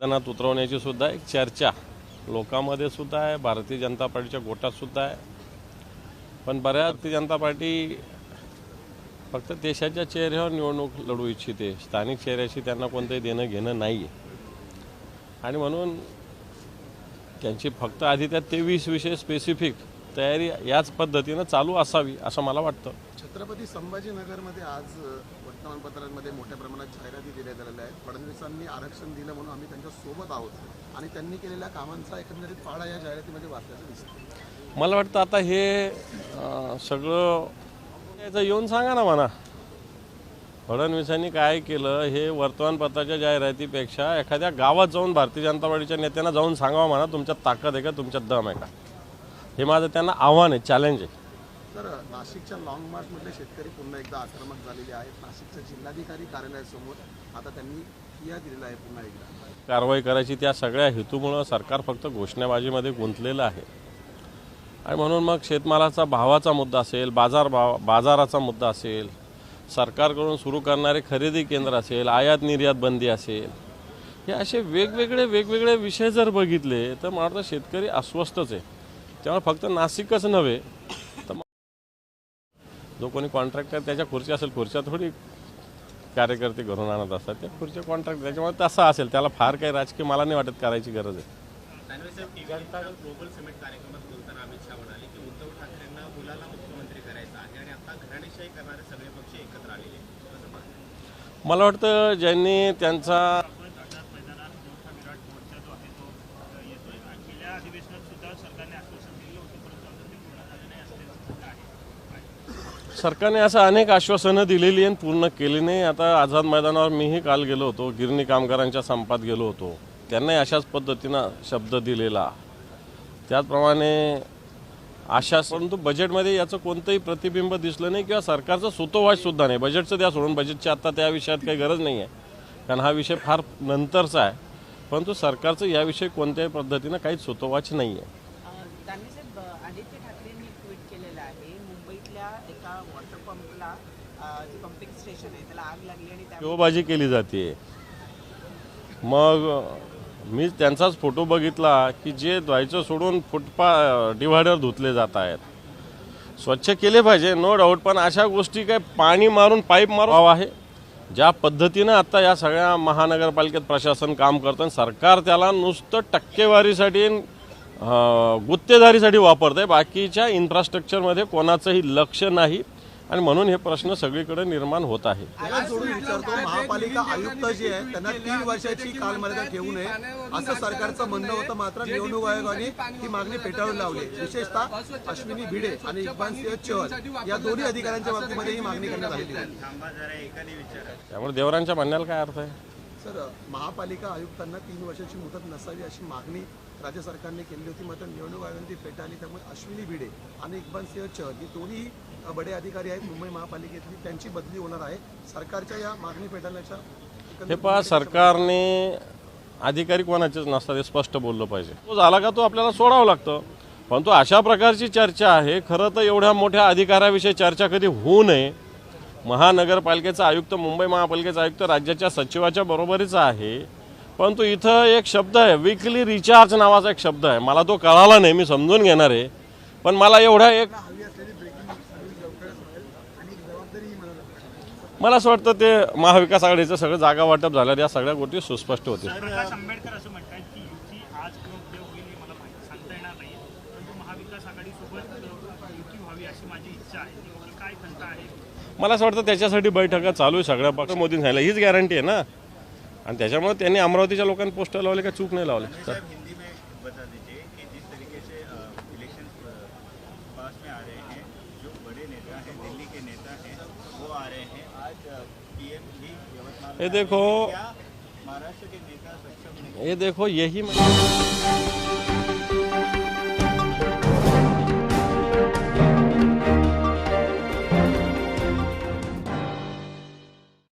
मैदानात उतरवण्याची सुद्धा एक चर्चा लोकांमध्ये सुद्धा आहे भारतीय जनता पार्टीच्या गोटात सुद्धा आहे. पण बऱ्याच भारतीय जनता पार्टी फक्त देशाच्या चेहऱ्यावर निवडणूक लढू इच्छिते स्थानिक चेहऱ्याशी त्यांना कोणतंही देणं घेणं नाही आहे आणि म्हणून त्यांची फक्त आधी त्या तेवीस विषय स्पेसिफिक तयारी याच पद्धतीनं चालू असावी असं मला वाटतं. छत्रपती संभाजीनगरमध्ये आज वर्तमानपत्रांमध्ये मोठ्या प्रमाणात जाहिराती दिल्या गेलेल्या आहेत. फडणवीसांनी आरक्षण दिलं म्हणून आम्ही त्यांच्यासोबत आहोत आणि त्यांनी केलेल्या कामांचा एकंदरीत पाडा या जाहिरातीमध्ये वाचल्याचं दिसतं मला वाटतं आता हे सगळं याचं येऊन सांगा ना म्हणा. फडणवीसांनी काय केलं हे वर्तमानपत्राच्या जाहिरातीपेक्षा एखाद्या गावात जाऊन भारतीय जनता पार्टीच्या नेत्यांना जाऊन सांगावं म्हणा. तुमच्यात ताकद आहे का? तुमच्यात दम आहे का? हे माझं त्यांना आव्हान आहे चॅलेंज आहे. तर नाशिकच्या लाँग मार्चमधले शेतकरी पुन्हा एकदा आक्रमक झालेले आहेत. नाशिकच्या जिल्हाधिकारी कार्यालयासमोर आता त्यांनी फिर्याद दिलेला आहे पुन्हा एकदा. कारवाई करायची त्या सगळ्या हेतूमुळं सरकार फक्त घोषणाबाजीमध्ये गुंतलेलं आहे. आणि म्हणून मग शेतमालाचा भावाचा मुद्दा असेल बाजार भाव बाजाराचा मुद्दा असेल सरकारकडून सुरू करणारे खरेदी केंद्र असेल आयात निर्यात बंदी असेल हे असे वेगवेगळे वेगवेगळे विषय जर बघितले तर मला वाटतं शेतकरी अस्वस्थच आहे. त्यामुळे फक्त नाशिकच नव्हे जो कोणी कॉन्ट्रॅक्टर त्याच्या खुर्ची असेल खुर्च्या थोडी कार्यकर्ते घरून आणत असतात. त्या खुर्च्या कॉन्ट्रॅक्ट त्याच्यामुळे तसा असेल. त्याला फार काही राजकीय मला नाही वाटत करायची गरज आहे? मला वाटतं ज्यांनी त्यांचा अधिवेशनात सुद्धा सरकारने आश्वासन दिलं होतं परंतु अजून ते पूर्ण झालं नाही असल्याचं म्हणणं आहे सरकारने असं अनेक आश्वासनं दिलेली आणि पूर्ण केली नाही. आता आझाद मैदानावर मीही काल गेलो होतो गिरणी कामगारांच्या संपात गेलो होतो. त्यांनाही अशाच पद्धतीनं शब्द दिलेला. त्याचप्रमाणे आशा परंतु बजेटमध्ये याचं कोणतंही प्रतिबिंब दिसलं नाही किंवा सरकारचं सुतोवाच सुद्धा नाही. बजेटचं द्या सोडून बजेटची आता त्या विषयात काही गरज नाही आहे. कारण हा विषय फार नंतरचा आहे. परंतु सरकारचं याविषयी कोणत्याही पद्धतीनं काहीच सुतोवाच नाही आहे मुंबईतल्या एका वॉटर पंपला जे पंपिंग स्टेशन आहे त्याला आग लागली आणि शिवबाजी केली जाते. मग मी त्यांचाच फोटो बघितला की जे धुवायचं सोडून फुटपा डिव्हायडर धुतले जात आहेत. स्वच्छ केले पाहिजे नो डाऊट पण अशा गोष्टी काय पाणी मारून पाईप मारून आहे? ज्या पद्धतीनं आता या सगळ्या महानगरपालिकेत प्रशासन काम करतं सरकार त्याला नुसतं टक्केवारीसाठी गुत्तेदारीसाठी वापरत आहे बाकीच्या इन्फ्रास्ट्रक्चरमध्ये कोणाचंही लक्ष नाही. आणि म्हणून हे प्रश्न सगळीकडे निर्माण होत आहे. महापालिका आयुक्त जे आहेत त्यांना तीन वर्षाची कालमर्यादा ठेवू नये. असं सरकारचं म्हणणं होतं मात्र निवडणूक आयोगाने ही मागणी फेटाळून लावली. विशेषतः अश्विनी भिडे आणि इक्बाल सिंह चहल या दोन्ही अधिकाऱ्यांच्या बाबतीमध्ये ही मागणी करण्यात आहे. त्यामुळे देवरांच्या म्हणण्याला काय अर्थ आहे? सर महापालिका आयुक्तांना तीन वर्षाची मुदत नसावी अशी मागणी राज्य सरकारने केली होती. मात्र निवडणूक आयोगाने ती फेटाळली. त्यामुळे अश्विनी भिडे आणि इक्बाल सिंह चहल ही दोन्ही बडे अधिकारी आहेत मुंबई महापालिकेतली. त्यांची बदली होणार आहे. सरकारच्या या मागणी फेटाळण्याच्या हे पहा सरकारने अधिकारी कोणाचेच नसतात हे स्पष्ट बोललं पाहिजे. तो झाला का तो आपल्याला सोडावं लागतं. परंतु अशा प्रकारची चर्चा आहे. खरं तर एवढ्या मोठ्या अधिकाऱ्याविषयी चर्चा कधी होऊ नये. महानगरपालिकेचा आयुक्त मुंबई महापालिकेचा आयुक्त राज्याच्या सचिवाच्या बरोबरीचा आहे. परंतु इथं एक शब्द आहे विकली रिचार्ज नावाचा एक शब्द आहे. मला तो कळाला नाही मी समजून घेणार आहे. पण मला एवढा एक मला असं वाटतं ते महाविकास आघाडीचं सगळं जागा वाटप झाल्यावर या सगळ्या गोष्टी सुस्पष्ट होतील. आंबेडकर आघाडीसोबत अ, युती व्हावी अशी माझी इच्छा आहे. ती काय खंत आहे? मला असं वाटतं त्याच्यासाठी बैठका चालू आहे. सगळ्या पक्ष मोदींनी सांगितलं. हीच गॅरंटी आहे ना. आणि त्याच्यामुळे त्यांनी अमरावतीच्या लोकांनी पोस्टर लावले का चूक नाही लावले? तर साहब हिंदी में बता दीजिए कि जिस तरीके से इलेक्शन पास में आ रहे हैं जो बड़े नेता हैं दिल्ली के नेता हैं वो आ रहे हैं। आज पीएम भी यवतमाल ये देखो। क्या महाराष्ट्र के नेता सक्षम नहीं ये देखो यही मैं